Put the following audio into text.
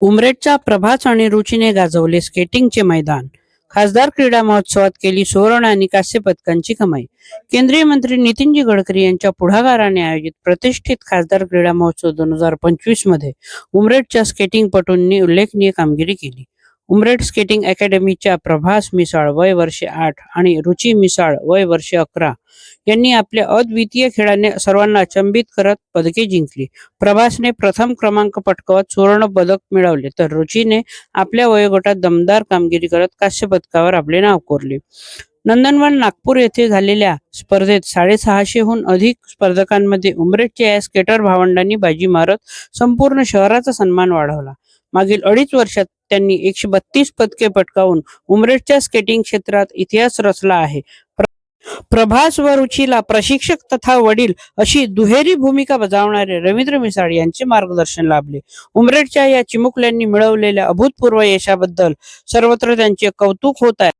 उमरेडच्या प्रभास आणि रुचीने गाजवले स्केटिंगचे मैदान. खासदार क्रीडा महोत्सवात केली सुवर्ण आणि कांस्य पदकांची कमाई. केंद्रीय मंत्री नितीनजी गडकरी यांच्या पुढाकाराने आयोजित प्रतिष्ठित खासदार क्रीडा महोत्सव दोन हजार पंचवीसमध्ये उमरेडच्या स्केटिंगपटूंनी उल्लेखनीय कामगिरी केली. उमरेड स्केटिंग अकॅडमीच्या प्रभास मिसाळ वय वर्षे आठ आणि रुची मिसाळ वय वर्षे अकरा यांनी आपल्या अद्वितीय खेळाने सर्वांना अचंबित करत पदके जिंकली. प्रभासने प्रथम क्रमांक पटकावत सुवर्ण पदक मिळवले तर रुचीने आपल्या वयोगटात दमदार कामगिरी करत कांस्य पदकावर आपले नाव कोरले. नंदनवन नागपूर येथे झालेल्या स्पर्धेत साडेसहाशेहून अधिक स्पर्धकांमध्ये उमरेडच्या या स्केटर भावंडांनी बाजी मारत संपूर्ण शहराचा सन्मान वाढवला. मागील अडीच वर्षात त्यांनी एकशे बत्तीस पदके पटकावून उमरेडच्या स्केटिंग क्षेत्रात इतिहास रचला आहे. प्रभास व रुचीला प्रशिक्षक तथा वडील अशी दुहेरी भूमिका बजावणारे रवींद्र मिसाळ यांचे मार्गदर्शन लाभले. उमरेडच्या या चिमुकल्यांनी मिळवलेल्या अभूतपूर्व यशाबद्दल सर्वत्र त्यांचे कौतुक होत आहे.